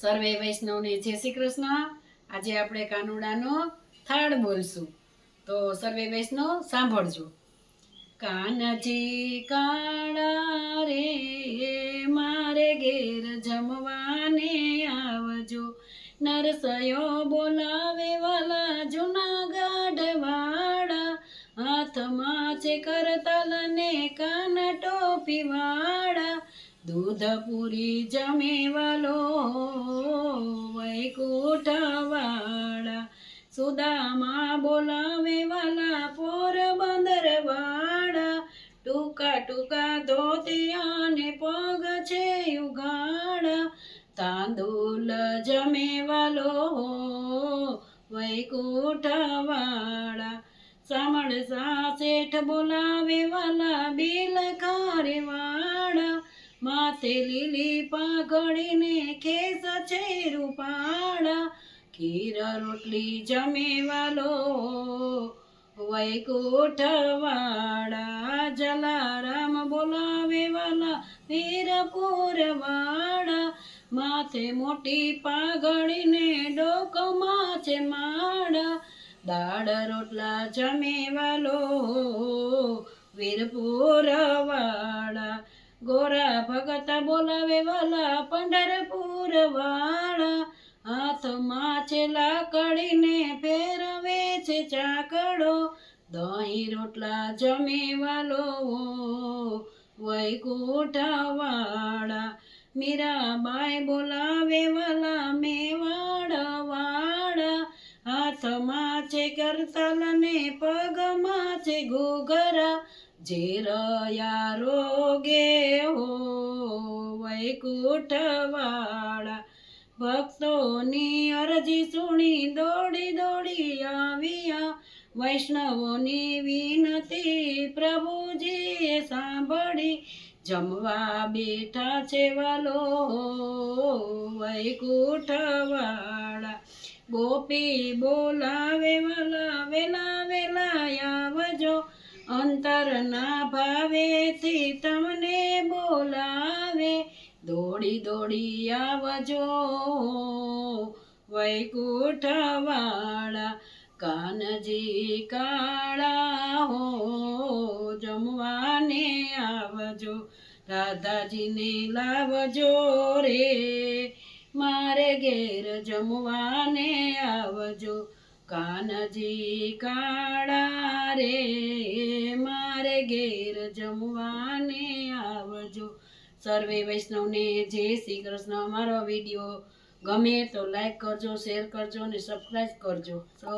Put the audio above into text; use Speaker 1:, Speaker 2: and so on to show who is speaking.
Speaker 1: સર્વે વૈષ્ણવને જય શ્રી કૃષ્ણ. આજે આપણે કાનુડાનો થાળ બોલશું. તો સર્વે વૈષ્ણવ, સાંભળજો. કાનજી કાળા રે, મારે ઘેર જમવાને આવજો. નરસયો બોલાવે વાલા જુનાગઢ વાળા. હાથમાં છે કરતાલ ને કાન ટોપી વાળા. દૂધ જમેવાલો વૈકુંઠવાળા સુદામા બોલાવે વાલા પોરબંદર વાળા ટૂંકા ટૂંકા ધોતિયા ને પગ છે ઉગાડા તાંદુલ જમેવાલો વૈકુંઠવાળા વૈકુંઠ સા શેઠ બોલાવે વાલા, બિલ ખારે વાળા માથે લીલી પાઘડીને ખેસ છે રૂપાળા. ખીર રોટલી જમેવાલો, વૈકુઠવાળા. વૈકુંઠ જલારામ બોલાવે વાલા વીરપુર વાળા માથે મોટી પાઘડીને ડોકમાં છે માળા. દાળ રોટલા જમેવાલો વીરપુર વાળા ગોરા ભગત બોલાવે વાલા પંઢરપુર વાળા. હાથમાં છે લાકડીને ફેરવે છે ચાકડો. દહીં રોટલા જમે વાલો વૈકુંઠ વાળા. મીરાબાઈ બોલાવે વાલા મેવાડ વાળા. હાથમાં છે કરતાલ ને પગમાં છે ઘૂઘરા. જે રયા રોગે હો વૈકુંઠ વાળા ભક્તોની અરજી સુણી દોડી દોડી આવ્યા. વૈષ્ણવોની વિનતી પ્રભુજીએ સાંભળી. જમવા બેઠા છે વાલો વૈકુંઠ વાળા ગોપી બોલાવે, વાલા વેલા વેલા આવજો. અંતરના ભાવેથી તમને બોલાવે. દોડી દોડી આવજો વૈકુંઠ વાળા કાનજી કાળા હો, જમવાને આવજો, રાધાજીને લાવજો રે. મારે ઘેર જમવાને આવજો કાનજી કાળા રે, મારે ઘેર જમવાને આવજો. સર્વે વૈષ્ણવને જય શ્રી કૃષ્ણ. મારો વીડિયો ગમે તો લાઈક કરજો શેર કરજો અને સબસ્ક્રાઈબ કરજો.